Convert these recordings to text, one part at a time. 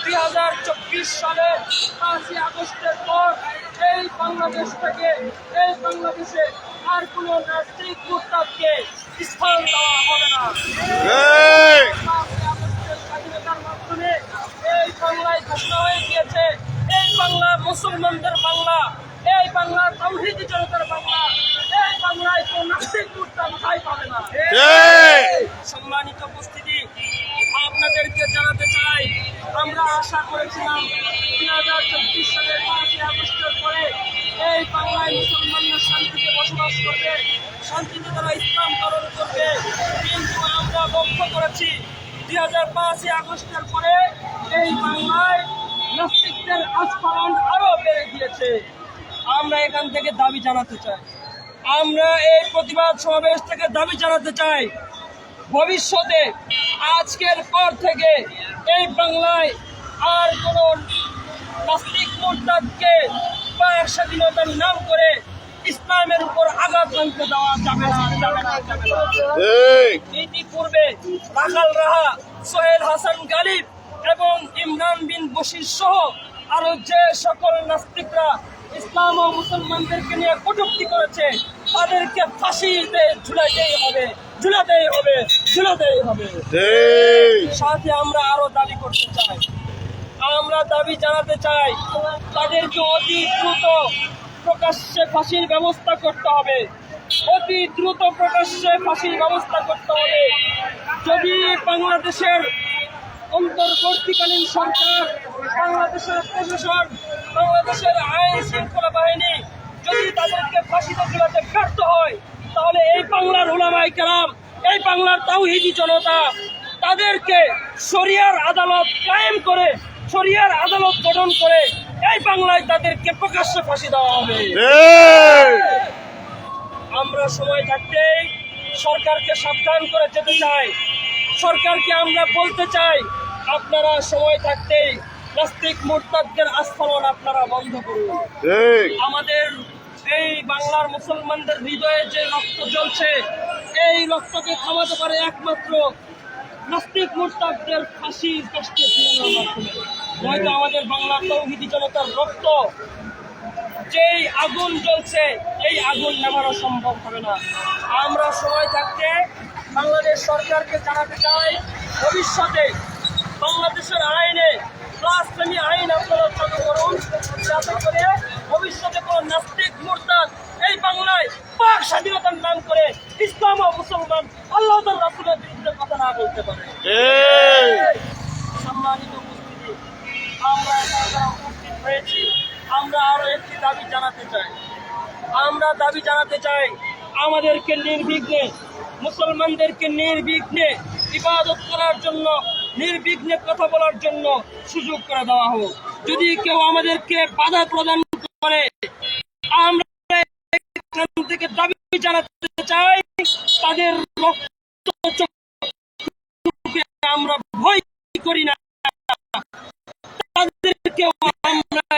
দুই হাজার চব্বিশ সালে পাঁচই আগস্টের পর এই বাংলাদেশ থেকে এই বাংলাদেশে আর কোনো নাস্তিক মুরতাদকে স্থান দেওয়া হবে না। পাঁচই স্বাধীনতার মাধ্যমে এই বাংলায় ঘোষণা হয়ে গিয়েছে এই বাংলা মুসলমানদের বাংলা এই বাংলা তৌহিদি জনতার বাংলা এই বাংলায় কোন নাস্তিক ঠাঁই পাবে না? আমরা আশা করেছিলাম দুই হাজার চব্বিশ সালের পাঁচই আগস্টের পরে এই বাংলায় মুসলমানরা শান্তিতে বসবাস করবে, শান্তিতে তারা ইসলাম পালন করবে। কিন্তু আমরা লক্ষ্য করেছি দুই হাজার পাঁচই আগস্টের পরে এই বাংলায় নাস্তিকদের আস্ফালন আরও বেড়ে গিয়েছে। আমরা এখান থেকে দাবি জানাতে চাই। আমরা এই প্রতিবাদ সমাবেশ থেকে দাবি জানাতে চাই, ভবিষ্যতে, আজকের পর থেকে এই বাংলায় আর কোন নাস্তিক মোরতাদকে বাক স্বাধীনতার নাম করে ইসলামের উপর আঘাত আনতে দেওয়া যাবে না যাবে না যাবে না। ইতিপূর্বে রাখাল রাহা সোহেল হাসান গালিব এবং ইমরান বিন বশির সহ আরও যে সকল নাস্তিকরা ইসলাম ও মুসলমানদেরকে নিয়ে কটুক্তি করেছে তাদেরকে ফাঁসিতে ঝুলাতেই হবে ঝুলাতেই হবে ঝুলাতেই হবে। সাথে আমরা আরও দাবি করতে চাই। দাবি জানাতে চাই। তাদেরকে অতি দ্রুত প্রকাশ্যে ফাঁসির ব্যবস্থা করতে হবে। অতি দ্রুত প্রকাশ্যে ফাঁসির ব্যবস্থা করতে হবে। যদি বাংলাদেশের অন্তর্বর্তীকালীন সরকার, বাংলাদেশের প্রশাসন, বাংলাদেশের আইন শৃঙ্খলা বাহিনী যদি তাদেরকে ফাঁসিতে ঝুলাতে ব্যর্থ হয়, তাহলে এই বাংলার ওলামাই কেরাম, এই বাংলার তাওহিদি জনতা, তাদেরকে শরিয়ার আদালত কায়েম করে শরিয়ার আদালত গঠন করে এই বাংলায় তাদেরকে প্রকাশ্যে ফাঁসি দেওয়া হবে। আমরা সময় থাকতেই সরকারকে সাবধান করে যেতে চাই। সরকারকে আমরা বলতে চাই আপনারা সময় থাকতেই নাস্তিক মোরতাদদের আস্ফলন আপনারা বন্ধ করুন। আমাদের এই বাংলার মুসলমানদের হৃদয়ে যে রক্ত জ্বলছে এই রক্তকে থামাতে পারে একমাত্র নাস্তিক কষ্টে ঝুলানোর মাধ্যমে। নয়তো আমাদের বাংলার তৌহিদি জনতার রক্ত, যেই আগুন জ্বলছে, এই আগুন নেভানো সম্ভব হবে না। আমরা সময় থাকতে বাংলাদেশ সরকারকে জানাতে চাই, ভবিষ্যতে বাংলাদেশের আইনে, প্লাস ব্লাসফেমি আইন আপনারা চালু করুন। যাতে করে ভবিষ্যতে কোনো নাস্তিক, মোরতাদ এই বাংলায় পাক স্বাধীনতার নাম করে ইসলাম ও মুসলমান আল্লাহ রাসুলের না বলতে পারে। সম্মানিত উপস্থিতি আমরা উপস্থিত হয়েছি আমরা আরও একটি দাবি জানাতে চাই। আমরা দাবি জানাতে চাই আমাদেরকে নির্বিঘ্নে মুসলমানদেরকে নির্বিঘ্নে ইবাদত করার জন্য নির্বিঘ্নে কথা বলার জন্য সুযোগ করে দেওয়া হোক। যদি কেউ আমাদেরকে বাধা প্রদান করে আমরা থেকে দাবি জানাতে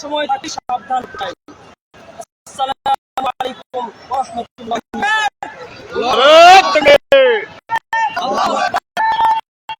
সবসময় থাকি সাবধান আসসালামু আলাইকুম ওয়া রাহমাতুল্লাহ